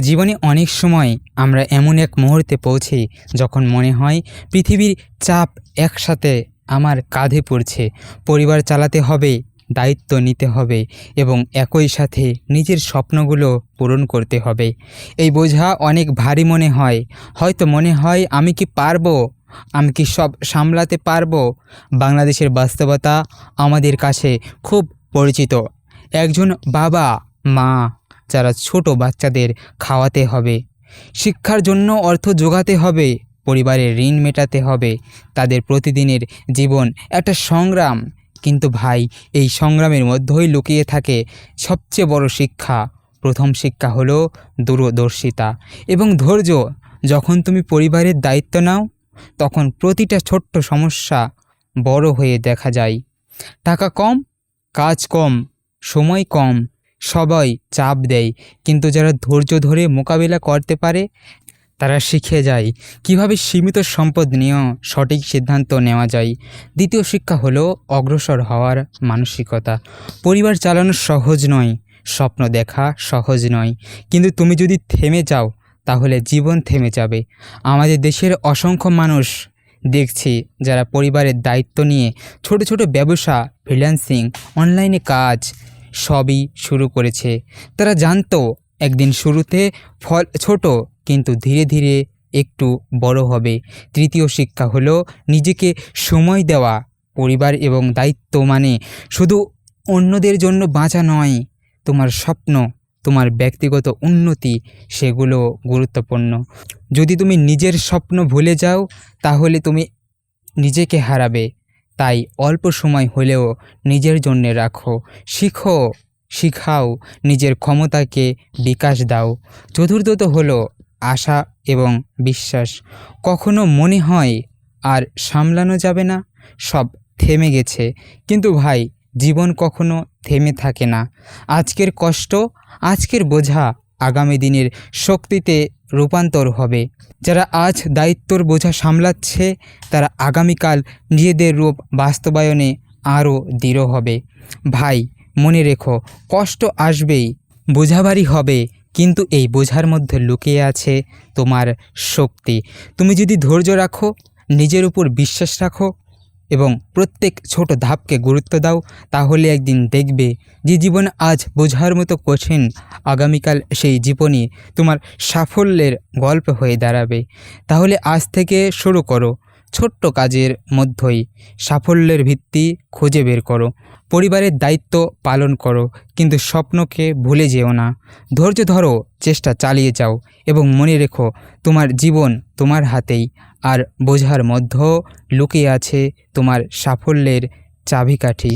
জীবনে অনেক সময় আমরা এমন এক মুহূর্তে পৌঁছি যখন মনে হয় পৃথিবীর চাপ একসাথে আমার কাঁধে পড়ছে। পরিবার চালাতে হবে, দায়িত্ব নিতে হবে এবং একই সাথে নিজের স্বপ্নগুলো পূরণ করতে হবে। এই বোঝা অনেক ভারী মনে হয়। হয়তো মনে হয় আমি কি পারব? আমি কি সব সামলাতে পারব? বাংলাদেশের বাস্তবতা আমাদের কাছে খুব পরিচিত। একজন বাবা, মা যারা ছোট বাচ্চাদের খাওয়াতে হবে। শিক্ষার জন্য অর্থ জোগাতে হবে, পরিবারের ঋণ মেটাতে হবে, তাদের প্রতিদিনের জীবন একটা সংগ্রাম। কিন্তু ভাই, এই সংগ্রামের মধ্যেই লুকিয়ে থাকে সবচেয়ে বড় শিক্ষা। প্রথম শিক্ষা হলো দূরদর্শিতা এবং ধৈর্য। যখন তুমি পরিবারের দায়িত্ব নাও, তখন প্রতিটা ছোট্ট সমস্যা বড় হয়ে দেখা যায়। টাকা কম, কাজ কম, সময় কম সবাই চাপ দেয়। কিন্তু যারা ধৈর্য ধরে মোকাবিলা করতে পারে, তারা শিখে যায়। কীভাবে সীমিত সম্পদ নিয়েও সঠিক সিদ্ধান্ত নেওয়া যায়? দ্বিতীয় শিক্ষা হলো অগ্রসর হওয়ার মানসিকতা। পরিবার চালানো সহজ নয়, স্বপ্ন দেখা সহজ নয়। কিন্তু তুমি যদি থেমে যাও, তাহলে জীবন থেমে যাবে। আমাদের দেশের অসংখ্য মানুষ দেখছি যারা পরিবারের দায়িত্ব নিয়ে ছোট ছোট ব্যবসা ফ্রিল্যান্সিং অনলাইনে কাজ সবই শুরু করেছে। তারা জানতো একদিন শুরুতে ফল ছোট, কিন্তু ধীরে ধীরে একটু বড় হবে। তৃতীয় শিক্ষা হলো নিজেকে সময় দেওয়া, পরিবার এবং দায়িত্ব মানে শুধু অন্যদের জন্য বাঁচা নয়, তোমার স্বপ্ন, তোমার ব্যক্তিগত উন্নতি, সেগুলো গুরুত্বপূর্ণ। যদি তুমি নিজের স্বপ্ন ভুলে যাও, তাহলে তুমি নিজেকে হারাবে। তাই অল্প সময় হলেও নিজের জন্যে রাখো। শিখো, শিখাও, নিজের ক্ষমতাকে বিকাশ দাও। চতুর্থত হলো আশা এবং বিশ্বাস। কখনো মনে হয় আর সামলানো যাবে না, সব থেমে গেছে। কিন্তু ভাই, জীবন কখনো থেমে থাকে না। আজকের কষ্ট, আজকের বোঝা আগামী দিনের শক্তিতে রূপান্তর হবে। যারা আজ দায়িত্বর বোঝা সামলাচ্ছে, তারা আগামীকাল নিজেদের রূপ বাস্তবায়নে আরও দৃঢ় হবে। ভাই, মনে রেখো, কষ্ট আসবেই বোঝাবাড়ি হবে, কিন্তু এই বোঝার মধ্যে লুকিয়ে আছে তোমার শক্তি। তুমি যদি ধৈর্য রাখো, নিজের উপর বিশ্বাস রাখো এবং প্রত্যেক ছোট ধাপকে গুরুত্ব দাও, তাহলে একদিন দেখবে যে জীবন আজ বোঝার মতো কঠিন। আগামীকাল সেই জীবনই তোমার সাফল্যের গল্প হয়ে দাঁড়াবে। তাহলে আজ থেকে শুরু করো, ছোট্ট কাজের মধ্যেই। সাফল্যের ভিত্তি খুঁজে বের করো, পরিবারের দায়িত্ব পালন করো, কিন্তু স্বপ্নকে ভুলে যেও না। ধৈর্য ধরো, চেষ্টা চালিয়ে যাও এবং মনে রেখো, তোমার জীবন তোমার হাতেই। আর বোঝার মধ্যেও লুকিয়ে আছে তোমার সাফল্যের চাবিকাঠি।